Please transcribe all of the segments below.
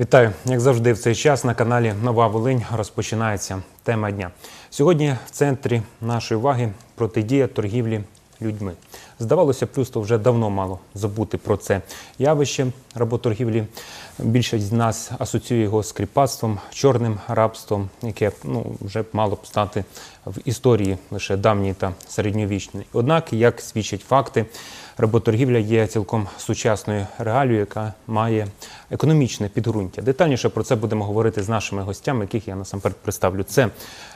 Вітаю, як завжди, в цей час на каналі Нова Волинь розпочинається тема дня. Сьогодні в центрі нашої уваги протидія торгівлі людьми. Здавалося, б, людство вже давно мало забути про це явище работоргівлі. Більшість з нас асоціює його з кріпацтвом, чорним рабством, яке ну, вже мало б стати в історії лише давній та середньовічній. Однак, як свідчать факти, работоргівля є цілком сучасною реалією, яка має економічне підґрунтя. Детальніше про це будемо говорити з нашими гостями, яких я насамперед представлю. Це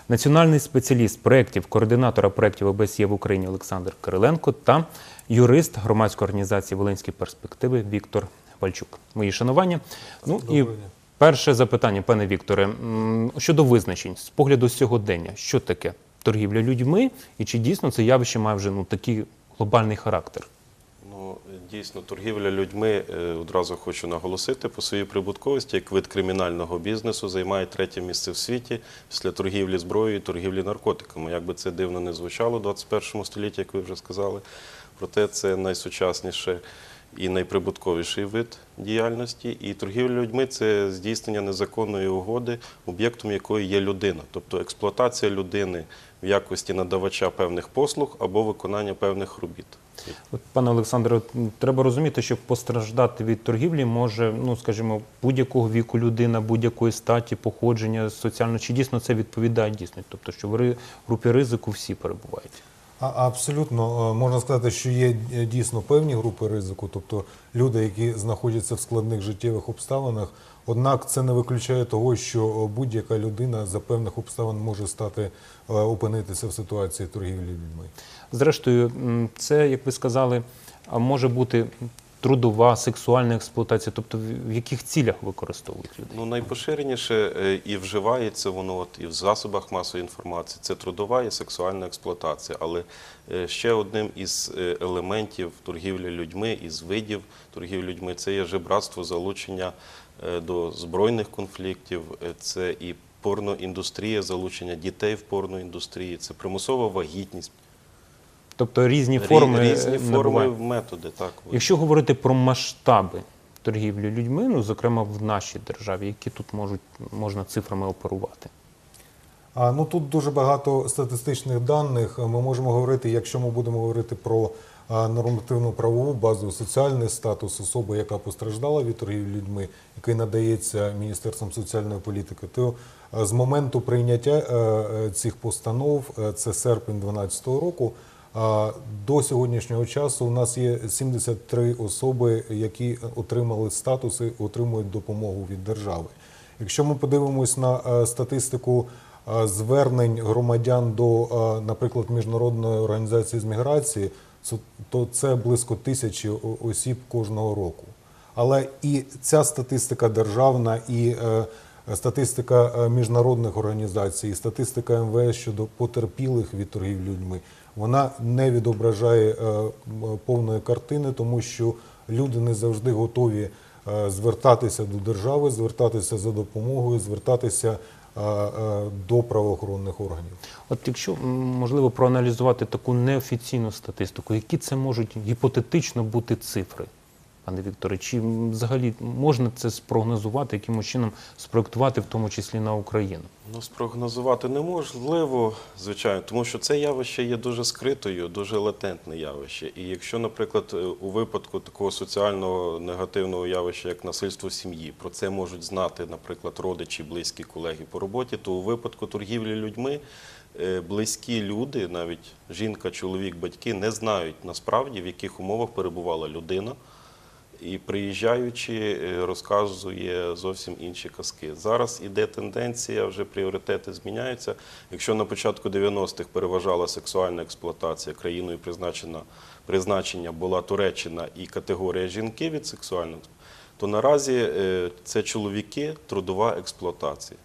національний спеціаліст проєктів, координатора проєктів ОБСЄ в Україні Олександр Кириленко та юрист громадської організації Волинські перспективи Віктор Вальчук. Мої шанування. Ну і перше запитання, пане Вікторе, щодо визначень з погляду сьогодення, що таке торгівля людьми, і чи дійсно це явище має вже ну такий глобальний характер? Дійсно, торгівля людьми е, одразу хочу наголосити по своїй прибутковості, як вид кримінального бізнесу займає третє місце в світі після торгівлі зброєю і торгівлі наркотиками. Як би це дивно не звучало у 21 столітті, як ви вже сказали. Проте це найсучасніше і найприбутковіший вид діяльності. І торгівля людьми це здійснення незаконної угоди, об'єктом якої є людина, тобто експлуатація людини в якості надавача певних послуг або виконання певних робіт. От, пане Олександре, треба розуміти, що постраждати від торгівлі може, ну скажімо, будь-якого віку людина, будь-якої статі, походження, соціально, чи дійсно це відповідає дійсності? Тобто, що в групі ризику всі перебувають. Абсолютно Е, можна сказати, що є е, дійсно певні групи ризику, тобто люди, які знаходяться в складних життєвих обставинах. Однак це не виключає того, що е, будь-яка людина за певних обставин може стати опинитися в ситуації торгівлі людьми. Зрештою, це, як ви сказали, може бути трудова, сексуальна експлуатація, тобто в яких цілях використовують людей? Ну, найпоширеніше е, і вживається воно от, і в засобах масової інформації. Це трудова і сексуальна експлуатація. Але е, ще одним із е, елементів торгівлі людьми, із видів торгівлі людьми, це є жебратство, залучення до збройних конфліктів, це і порноіндустрія, залучення дітей в порноіндустрії, це примусова вагітність, Тобто різні форми різні е, форми, набувають. методи. Так, Якщо говорити про масштаби торгівлі людьми, ну зокрема в нашій державі, які тут можуть можна цифрами оперувати? А ну тут дуже багато статистичних даних. Ми можемо говорити, якщо ми будемо говорити про а, нормативну правову базу, соціальний статус особи, яка постраждала від торгівлі людьми, який надається Міністерством соціальної політики, то а, з моменту прийняття е, е, цих постанов, це серпень 2012 року. До сьогоднішнього часу у нас є 73 особи, які отримали статуси, отримують допомогу від держави. Якщо ми подивимось на е, статистику е, звернень громадян до, е, наприклад, міжнародної організації з міграції, то це близько тисячі осіб кожного року. Але і ця статистика державна, і статистика міжнародних організацій, і статистика МВС щодо потерпілих від торгівлі людьми, вона не відображає е, повної картини, тому що люди не завжди готові е, звертатися до держави, звертатися за допомогою, звертатися е, до правоохоронних органів. От якщо можливо проаналізувати таку неофіційну статистику, які це можуть гіпотетично бути цифри, пане Вікторе, чи взагалі можна це спрогнозувати, якимось чином спроектувати, в тому числі на Україну? Ну, спрогнозувати неможливо, звичайно, тому що це явище є дуже скритою, дуже латентне явище. І якщо, наприклад, е, у випадку такого соціального негативного явища, як насильство сім'ї, про це можуть знати, наприклад, родичі, близькі колеги по роботі, то у випадку торгівлі людьми е, близькі люди, навіть жінка, чоловік, батьки, не знають насправді, в яких умовах перебувала людина. І приїжджаючи, е, розказує зовсім інші казки. Зараз іде тенденція, вже пріоритети зміняються. Якщо на початку 90-х переважала сексуальна експлуатація, країною призначена призначення була Туреччина і категорія жінки від сексуального, то наразі е, це чоловіки, трудова експлуатація.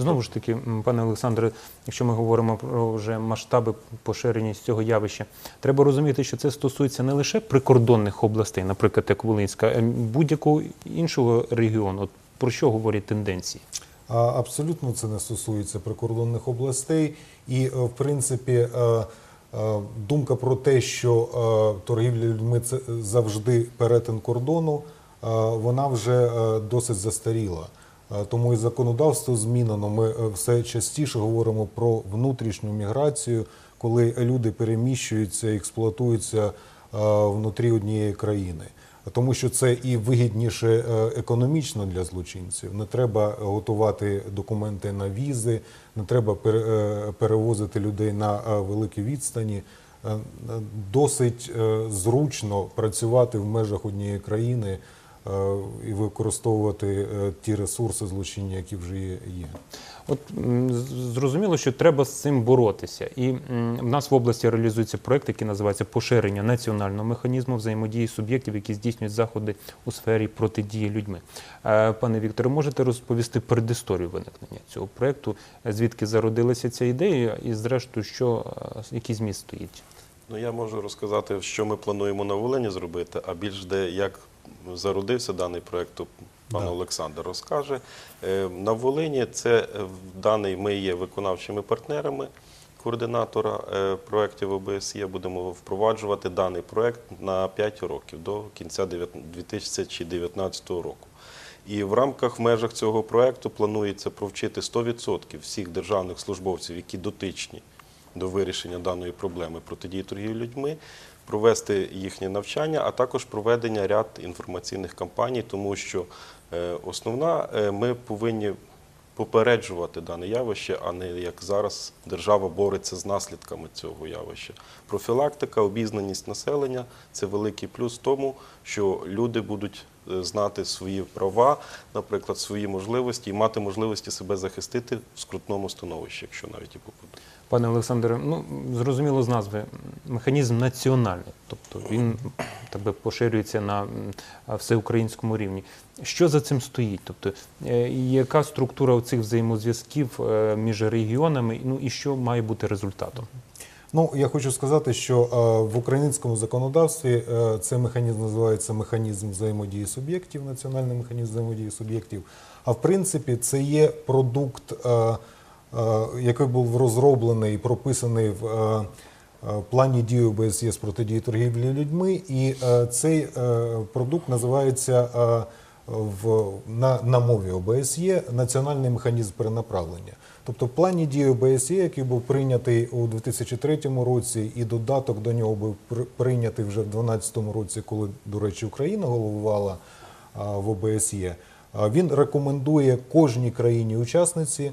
Знову ж таки, пане Олександре, якщо ми говоримо про вже масштаби поширеність цього явища, треба розуміти, що це стосується не лише прикордонних областей, наприклад, як Волинська, а будь-якого іншого регіону. От про що говорять тенденції? Абсолютно це не стосується прикордонних областей. І, е, в принципі, е, е, думка про те, що торгівля людьми це завжди перетин кордону, вона вже досить застаріла. Е, Тому і законодавство змінено. Ми е, все частіше говоримо про внутрішню міграцію, коли люди переміщуються, експлуатуються е, внутрі однієї країни. Тому що це і вигідніше економічно для злочинців. Не треба готувати документи на візи, не треба пере- перевозити людей на великі відстані. Досить зручно працювати в межах однієї країни і використовувати е, ті ресурси злочинні, які вже є. От зрозуміло, що треба з цим боротися. І в нас в області реалізується проект, який називається поширення національного механізму взаємодії суб'єктів, які здійснюють заходи у сфері протидії людьми. Е, Пане Вікторе, можете розповісти передісторію виникнення цього проекту, Е, звідки зародилася ця ідея, і зрештою, що е, який зміст стоїть? Ну, я можу розказати, що ми плануємо на Волині зробити, а більш де як зародився даний проект, то пан Да. Олександр розкаже. Е, На Волині це е, в даний ми є виконавчими партнерами координатора е, проєктів ОБСЄ. Будемо впроваджувати даний проект на 5 років до кінця 2019 року. І в рамках в межах цього проекту планується провчити 100% всіх державних службовців, які дотичні до вирішення даної проблеми протидії торгівлі людьми, провести їхнє навчання, а також проведення ряд інформаційних кампаній, тому що е, основна е, ми повинні попереджувати дане явище, а не як зараз держава бореться з наслідками цього явища. Профілактика, обізнаність населення це великий плюс тому, що люди будуть знати свої права, наприклад, свої можливості і мати можливості себе захистити в скрутному становищі, якщо навіть і попадуть. Пане Олександре, ну зрозуміло з назви механізм національний, тобто він тебе поширюється на всеукраїнському рівні. Що за цим стоїть? Тобто, е, яка структура цих взаємозв'язків е, між регіонами? Ну і що має бути результатом? Ну, я хочу сказати, що е, в українському законодавстві е, цей механізм називається механізм взаємодії суб'єктів, національний механізм взаємодії суб'єктів. А в принципі, це є продукт, е, який був розроблений і прописаний в плані дії ОБСЄ з протидії торгівлі людьми. І цей продукт називається в, на, на мові ОБСЄ національний механізм перенаправлення. Тобто в плані дії ОБСЄ, який був прийнятий у 2003 році, і додаток до нього був пр- прийнятий вже в 2012 році, коли, до речі, Україна головувала в ОБСЄ, він рекомендує кожній країні-учасниці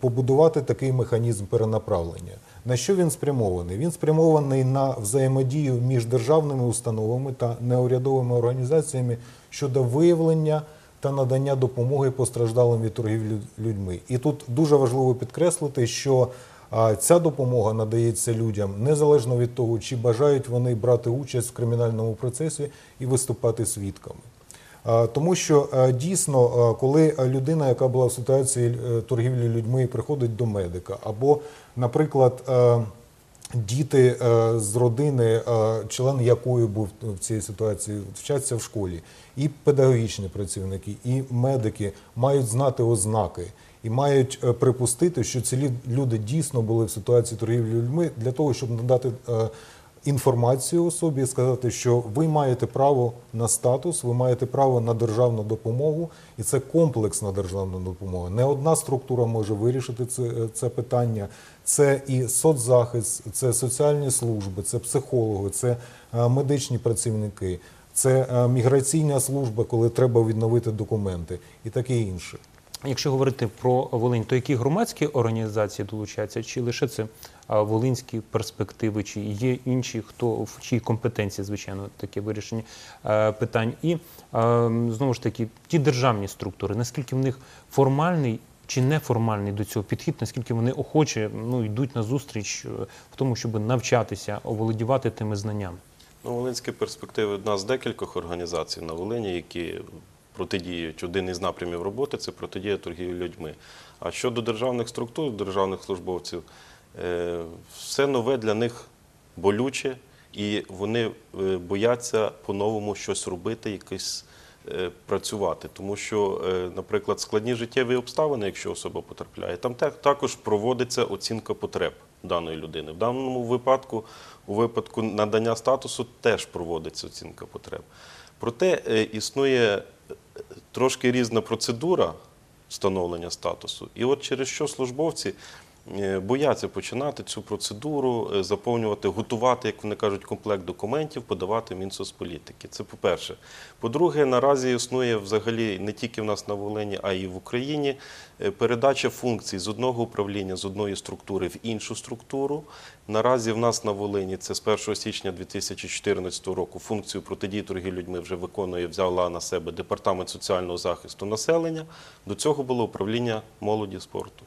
побудувати такий механізм перенаправлення. На що він спрямований? Він спрямований на взаємодію між державними установами та неурядовими організаціями щодо виявлення та надання допомоги постраждалим від торгівлі людьми. І тут дуже важливо підкреслити, що ця допомога надається людям незалежно від того, чи бажають вони брати участь в кримінальному процесі і виступати свідками. Тому що дійсно, коли людина, яка була в ситуації е, торгівлі людьми, приходить до медика, або, наприклад, е, діти е, з родини, е, член якої був в цій ситуації, вчаться в школі, і педагогічні працівники, і медики мають знати ознаки. І мають е, припустити, що ці люди дійсно були в ситуації торгівлі людьми для того, щоб надати інформацію особі і сказати, що ви маєте право на статус, ви маєте право на державну допомогу, і це комплексна державна допомога. Не одна структура може вирішити це, це питання. Це і соцзахист, це соціальні служби, це психологи, це е, медичні працівники, це е, міграційна служба, коли треба відновити документи, і таке інше. Якщо говорити про Волинь, то які громадські організації долучаються, чи лише це волинські перспективи, чи є інші, хто в чиї компетенції, звичайно, таке вирішення е, питань? І е, знову ж таки, ті державні структури, наскільки в них формальний чи неформальний до цього підхід, наскільки вони охоче ну, йдуть на зустріч е, в тому, щоб навчатися, оволодівати тими знаннями? Ну, Волинські перспективи одна з декількох організацій на Волині, які протидіють. Один із напрямів роботи це протидія торгівлі людьми. А щодо державних структур, державних службовців, е, все нове для них болюче, і вони е, бояться по-новому щось робити, якось е, працювати. Тому що, наприклад, складні життєві обставини, якщо особа потрапляє, там також проводиться оцінка потреб даної людини. В даному випадку, у випадку надання статусу, теж проводиться оцінка потреб. Проте існує трошки різна процедура встановлення статусу. І от через що службовці бояться починати цю процедуру, е, заповнювати, готувати, як вони кажуть, комплект документів, подавати Мінсоцполітики. Це по-перше. По-друге, наразі існує взагалі не тільки в нас на Волині, а й в Україні е, передача функцій з одного управління, з одної структури в іншу структуру. Наразі в нас на Волині це з 1 січня 2014 року функцію протидії торгівлі людьми вже виконує, взяла на себе Департамент соціального захисту населення. До цього було управління молоді спорту.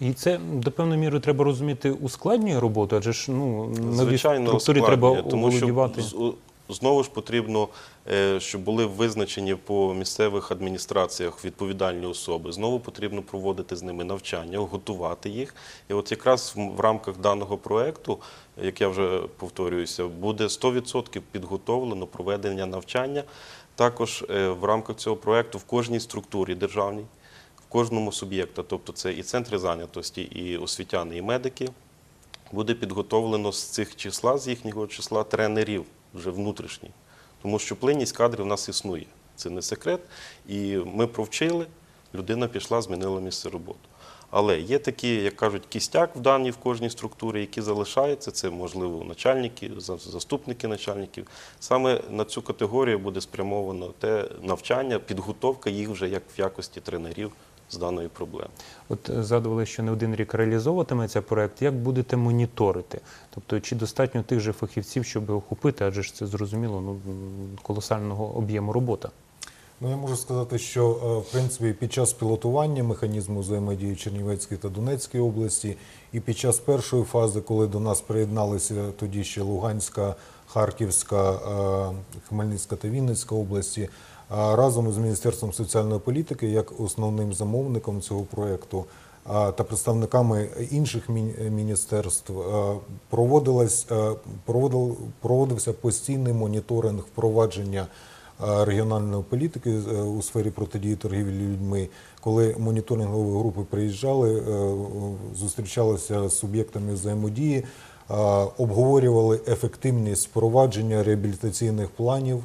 І це до певної міри треба розуміти ускладнює роботу, адже ж ну Звичайно, структурі треба тому що з- знову ж потрібно, е, щоб були визначені по місцевих адміністраціях відповідальні особи. Знову потрібно проводити з ними навчання, готувати їх. І от якраз в рамках даного проекту, як я вже повторююся, буде 100% підготовлено проведення навчання. Також е, в рамках цього проекту в кожній структурі державній, кожному суб'єкта, тобто це і центри зайнятості, і освітяни, і медики, буде підготовлено з цих числа, з їхнього числа тренерів вже внутрішніх. Тому що плинність кадрів в нас існує. Це не секрет. І ми провчили, людина пішла, змінила місце роботи. Але є такі, як кажуть, кістяк в даній в кожній структурі, які залишаються. Це можливо начальники, заступники начальників. Саме на цю категорію буде спрямовано те навчання, підготовка їх вже як в якості тренерів з даної проблеми. От е, згадували, що не один рік реалізовуватиметься проект. Як будете моніторити? Тобто, чи достатньо тих же фахівців, щоб охопити, адже ж це зрозуміло, ну колосального об'єму робота. Ну, я можу сказати, що е, в принципі під час пілотування механізму взаємодії Чернівецької та Донецької області, і під час першої фази, коли до нас приєдналися тоді ще Луганська, Харківська, е, Хмельницька та Вінницька області, разом з Міністерством соціальної політики, як основним замовником цього проєкту, та представниками інших міністерств проводилась, проводився постійний моніторинг впровадження регіональної політики е, у сфері протидії торгівлі людьми, коли моніторингові групи приїжджали, е, зустрічалися з суб'єктами взаємодії, обговорювали ефективність впровадження реабілітаційних планів.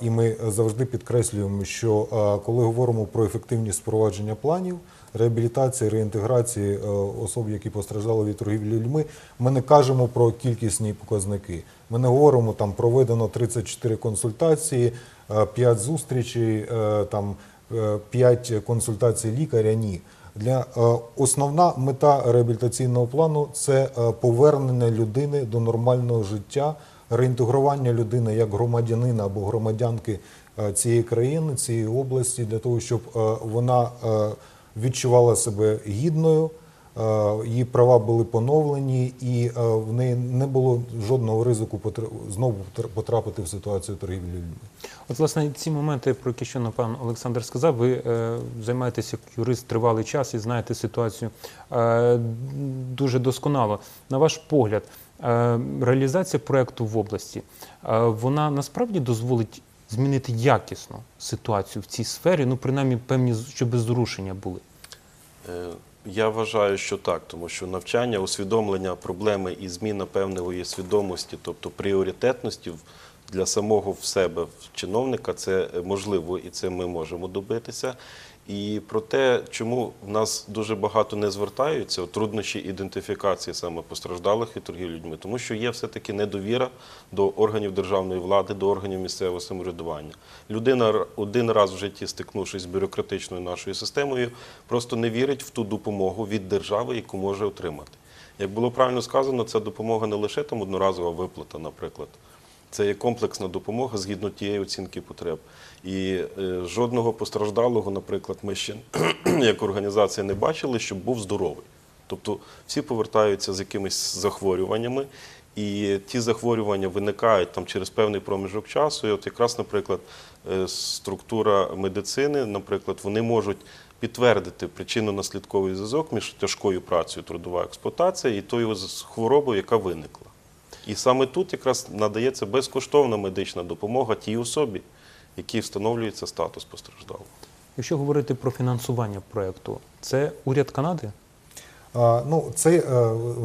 І ми завжди підкреслюємо, що коли говоримо про ефективність впровадження планів реабілітації, реінтеграції е, особ, які постраждали від торгівлі людьми, ми не кажемо про кількісні показники. Ми не говоримо там проведено 34 консультації, 5 зустрічей, е, там 5 консультацій лікаря. Ні. Для е, основна мета реабілітаційного плану це е, повернення людини до нормального життя, реінтегрування людини як громадянина або громадянки е, цієї країни, цієї області, для того, щоб е, вона е, відчувала себе гідною, її права були поновлені, і в неї не було жодного ризику знову потрапити в ситуацію торгівлі людьми. От, власне, ці моменти, про які щойно пан Олександр сказав, ви е, займаєтеся як юрист тривалий час і знаєте ситуацію е, дуже досконало. На ваш погляд, реалізація проекту в області, е, вона насправді дозволить змінити якісно ситуацію в цій сфері, ну, принаймні, певні, щоб зрушення були. Е, Я вважаю, що так, тому що навчання, усвідомлення проблеми і зміна певної свідомості, тобто пріоритетності для самого в себе чиновника, це можливо і це ми можемо добитися. І про те, чому в нас дуже багато не звертаються, труднощі ідентифікації саме постраждалих від торгівлі людьми, тому що є все-таки недовіра до органів державної влади, до органів місцевого самоврядування. Людина один раз в житті, стикнувшись з бюрократичною нашою системою, просто не вірить в ту допомогу від держави, яку може отримати. Як було правильно сказано, ця допомога не лише там одноразова виплата, наприклад. Це є комплексна допомога згідно тієї оцінки потреб. І е, жодного постраждалого, наприклад, ми ще як організація не бачили, щоб був здоровий. Тобто всі повертаються з якимись захворюваннями, і ті захворювання виникають там через певний проміжок часу. І от якраз, наприклад, е, структура медицини, наприклад, вони можуть підтвердити причинно-наслідковий зв'язок між тяжкою працею трудова експлуатація і тою хворобою, яка виникла. І саме тут якраз надається безкоштовна медична допомога тій особі, якій встановлюється статус постраждалого. Якщо говорити про фінансування проекту, це уряд Канади? Ну, це е,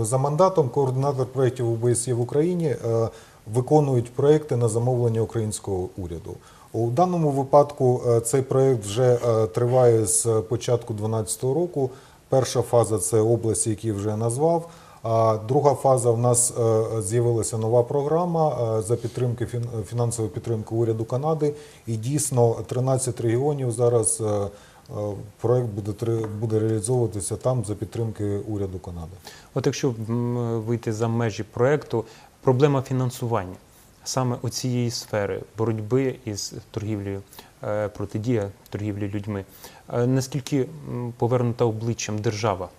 за мандатом координатор проєктів ОБСЄ в Україні е, виконують проекти на замовлення українського уряду. У даному випадку е, цей проект вже триває з початку 2012 року. Перша фаза це області, які вже назвав. Друга фаза в нас е, з'явилася нова програма е, за підтримки фін- фінансової підтримки уряду Канади. І дійсно 13 регіонів зараз е, проект буде буде реалізовуватися там за підтримки уряду Канади. От якщо вийти за межі проекту, проблема фінансування саме у цієї сфери боротьби із торгівлею, протидія торгівлі людьми. Наскільки повернута обличчям держава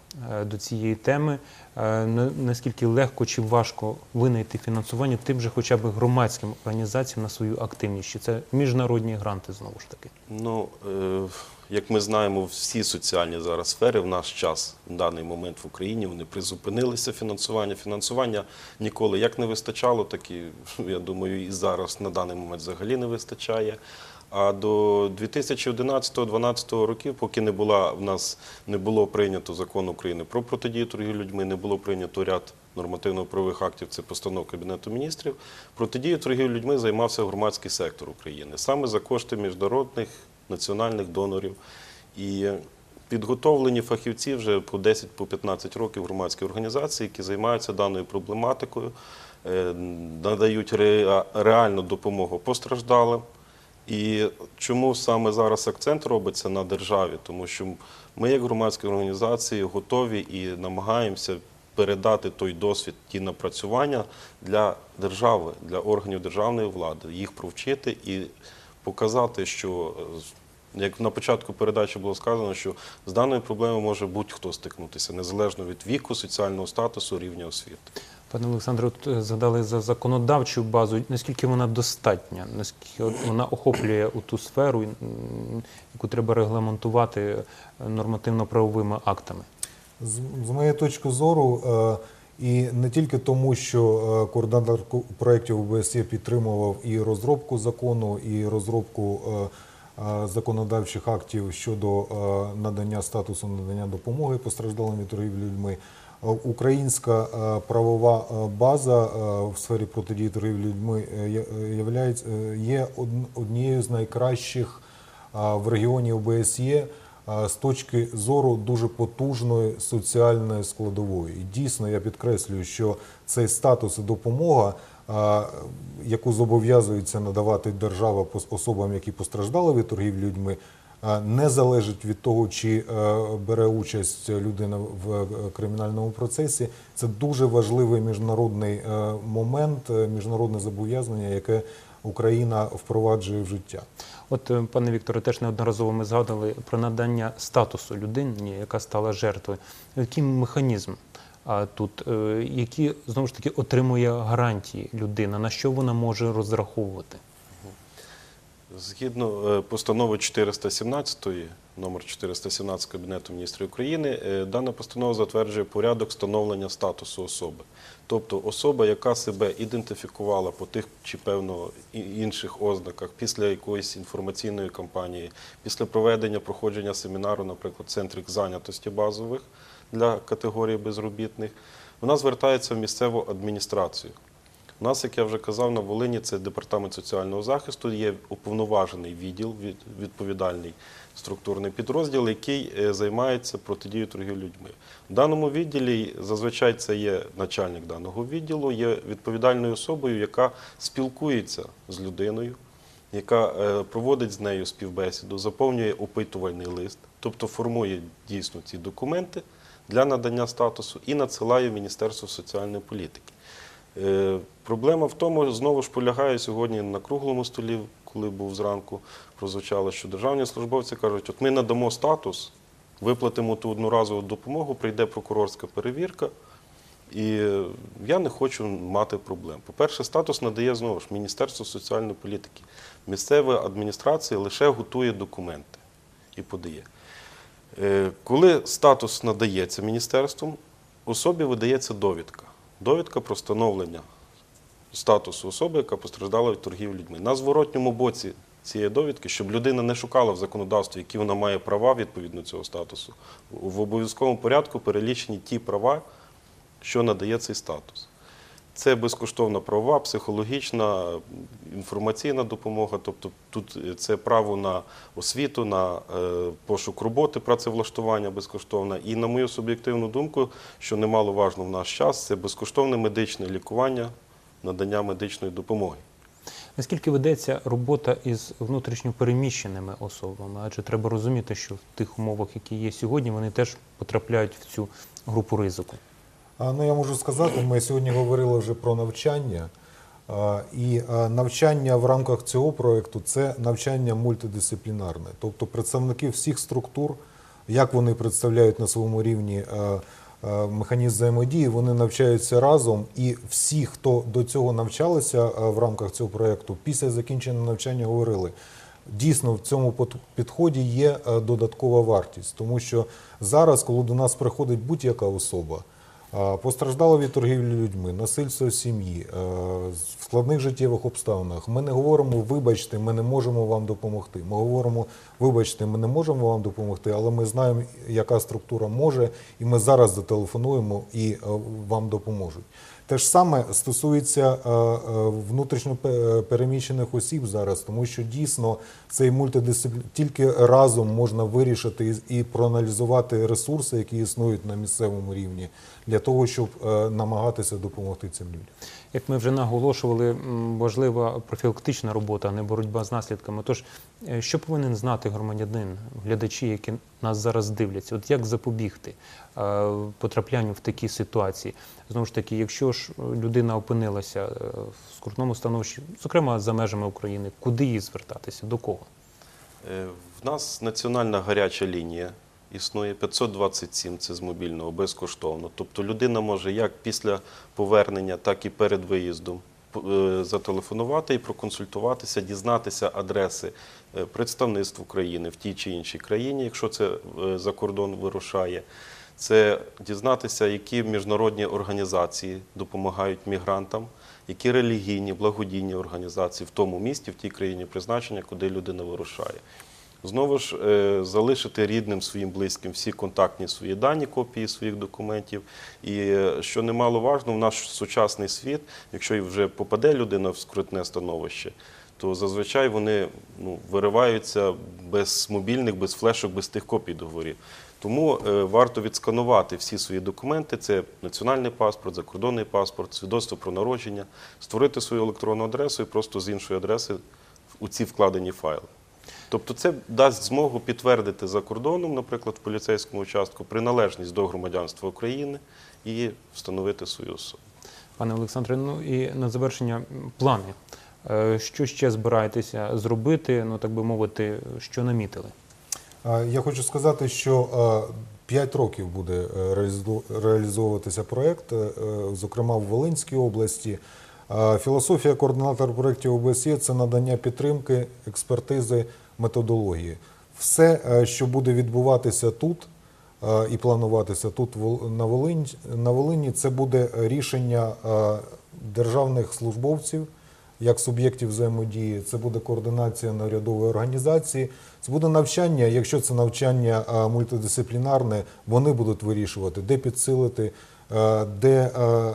до цієї теми, Е, наскільки легко чи важко винайти фінансування тим же хоча б громадським організаціям на свою активність? Чи це міжнародні гранти знову ж таки? Ну, е, як ми знаємо, всі соціальні зараз сфери в наш час, в даний момент в Україні, вони призупинилися фінансування. Фінансування ніколи як не вистачало, так і, я думаю, і зараз на даний момент взагалі не вистачає. А до 2011-2012 років, поки не була в нас не було прийнято закон України про протидію торгівлі людьми, не було прийнято ряд нормативно-правових актів, це постанов Кабінету міністрів. Протидією торгівлі людьми займався громадський сектор України саме за кошти міжнародних національних донорів. І підготовлені фахівці вже по 10-15 років громадські організації, які займаються даною проблематикою, е, надають реальну допомогу постраждалим. І чому саме зараз акцент робиться на державі? Тому що ми, як громадські організації, готові і намагаємося передати той досвід, ті напрацювання для держави, для органів державної влади, їх провчити і показати, що е, як на початку передачі було сказано, що з даною проблемою може будь-хто стикнутися, незалежно від віку, соціального статусу, рівня освіти. Пане Олександре, е, згадали за законодавчу базу. Наскільки вона достатня? Наскільки вона охоплює у ту сферу, яку треба регламентувати е, нормативно-правовими актами? З, з моєї точки зору, е, і не тільки тому, що координатор проєктів ОБСЄ підтримував і розробку закону, і розробку законодавчих актів щодо надання статусу надання допомоги постраждалим від торгівлі людьми. Е, Українська е, правова е, база в сфері протидії торгівлі людьми є- однією з найкращих в регіоні ОБСЄ з точки зору дуже потужної соціальної складової. І дійсно я підкреслюю, що цей статус і допомога, яку зобов'язується надавати держава особам, які постраждали від торгівлі людьми. Не залежить від того, чи е, бере участь людина в е, кримінальному процесі. Це дуже важливий міжнародний е, момент, міжнародне зобов'язання, яке Україна впроваджує в життя. От, пане Вікторе, теж неодноразово ми згадували про надання статусу людині, яка стала жертвою. Який механізм тут, які знову ж таки отримує гарантії людина, на що вона може розраховувати? Згідно е, постанови 417, номер 417 Кабінету міністрів України, е, дана постанова затверджує порядок встановлення статусу особи. Тобто особа, яка себе ідентифікувала по тих чи певно інших ознаках після якоїсь інформаційної кампанії, після проведення проходження семінару, наприклад, центрик зайнятості базових для категорії безробітних, вона звертається в місцеву адміністрацію. У нас, як я вже казав, на Волині це департамент соціального захисту, є уповноважений відділ, від- відповідальний структурний підрозділ, який е, займається протидією торгівлі людьми. В даному відділі зазвичай це є начальник даного відділу, є відповідальною особою, яка спілкується з людиною, яка е, проводить з нею співбесіду, заповнює опитувальний лист, тобто формує дійсно ці документи для надання статусу і надсилає в Міністерство соціальної політики. Е, Проблема в тому, знову ж полягає сьогодні на круглому столі, коли був зранку, прозвучало, що державні службовці кажуть, от ми надамо статус, виплатимо ту одноразову допомогу, прийде прокурорська перевірка, і я не хочу мати проблем. По-перше, статус надає знову ж Міністерство соціальної політики. Місцева адміністрація лише готує документи і подає. Е, Коли статус надається міністерством, особі видається довідка. Довідка про встановлення статусу особи, яка постраждала від торгів людьми. На зворотньому боці цієї довідки, щоб людина не шукала в законодавстві, які вона має права відповідно цього статусу, в обов'язковому порядку перелічені ті права, що надає цей статус. Це безкоштовна правова, психологічна, інформаційна допомога. Тобто тут це право на освіту, на е, пошук роботи, працевлаштування безкоштовне. І на мою суб'єктивну думку, що немаловажно в наш час, це безкоштовне медичне лікування, надання медичної допомоги. Наскільки ведеться робота із внутрішньо переміщеними особами? Адже треба розуміти, що в тих умовах, які є сьогодні, вони теж потрапляють в цю групу ризику. Ну, я можу сказати, ми сьогодні говорили вже про навчання. І навчання в рамках цього проєкту це навчання мультидисциплінарне. Тобто представники всіх структур, як вони представляють на своєму рівні механізм взаємодії, вони навчаються разом. І всі, хто до цього навчалися в рамках цього проєкту, після закінчення навчання говорили. Дійсно, в цьому підході є додаткова вартість, тому що зараз, коли до нас приходить будь-яка особа, а, постраждала від торгівлі людьми, насильство сім'ї, е, в складних життєвих обставинах. Ми не говоримо, вибачте, ми не можемо вам допомогти. Ми говоримо, вибачте, ми не можемо вам допомогти, але ми знаємо, яка структура може, і ми зараз зателефонуємо і е, вам допоможуть. Те ж саме стосується е, е, внутрішньо переміщених осіб зараз, тому що дійсно цей мультидисциплін тільки разом можна вирішити і- проаналізувати ресурси, які існують на місцевому рівні, для того, щоб е, намагатися допомогти цим людям. Як ми вже наголошували, важлива профілактична робота, а не боротьба з наслідками. Тож, е, що повинен знати громадянин, глядачі, які нас зараз дивляться? От як запобігти е, потраплянню в такі ситуації? Знову ж таки, якщо ж е, людина опинилася в скрутному становищі, зокрема за межами України, куди їй звертатися? До кого? В нас національна гаряча лінія існує 527, це з мобільного безкоштовно. Тобто людина може як після повернення, так і перед виїздом е, зателефонувати і проконсультуватися, дізнатися адреси е, представництв України в тій чи іншій країні, якщо це е, за кордон вирушає. Це дізнатися, які міжнародні організації допомагають мігрантам, які релігійні, благодійні організації в тому місті, в тій країні призначення, куди людина вирушає. Знову ж е, залишити рідним своїм близьким всі контактні свої дані, копії своїх документів. І е, що немаловажно, в наш сучасний світ, якщо вже попаде людина в скрутне становище, то зазвичай вони ну, вириваються без мобільних, без флешок, без тих копій договорів. Тому е, варто відсканувати всі свої документи: це національний паспорт, закордонний паспорт, свідоцтво про народження, створити свою електронну адресу і просто з іншої адреси у ці вкладені файли. Тобто це дасть змогу підтвердити за кордоном, наприклад, в поліцейському участку, приналежність до громадянства України і встановити свою особу. Пане Олександре, ну і на завершення плани. Е, Що ще збираєтеся зробити, ну так би мовити, що намітили? Я хочу сказати, що 5 років буде е, реалізовуватися проєкт, е, зокрема в Волинській області. Філософія координатора проєктів ОБСЄ – це надання підтримки, експертизи, методології. Все, е, що буде відбуватися тут е, і плануватися тут на Волині, Волині, це буде рішення е, державних службовців, як суб'єктів взаємодії, це буде координація нарядової організації, це буде навчання. Якщо це навчання мультидисциплінарне, вони будуть вирішувати, де підсилити, де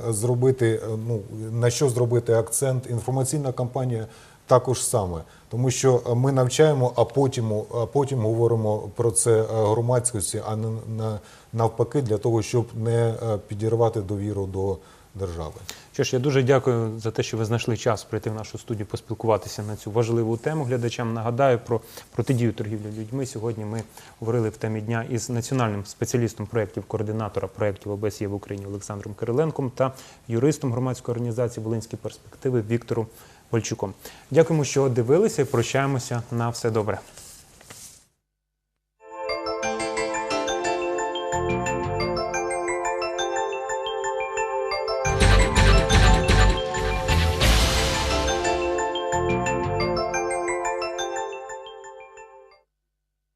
е, зробити, е, ну на що зробити акцент. Інформаційна кампанія також саме, тому що е, ми навчаємо, а потім, а потім говоримо про це е, громадськості, а не на- навпаки, для того, щоб не е, підірвати довіру до держави. Що ж, я дуже дякую за те, що ви знайшли час прийти в нашу студію, поспілкуватися на цю важливу тему. Глядачам нагадаю про протидію торгівлі людьми. Сьогодні ми говорили в темі дня із національним спеціалістом проєктів координатора проєктів ОБСЄ в Україні Олександром Кириленком та юристом громадської організації Волинські перспективи Віктором Вольчуком. Дякуємо, що дивилися прощаємося на все добре.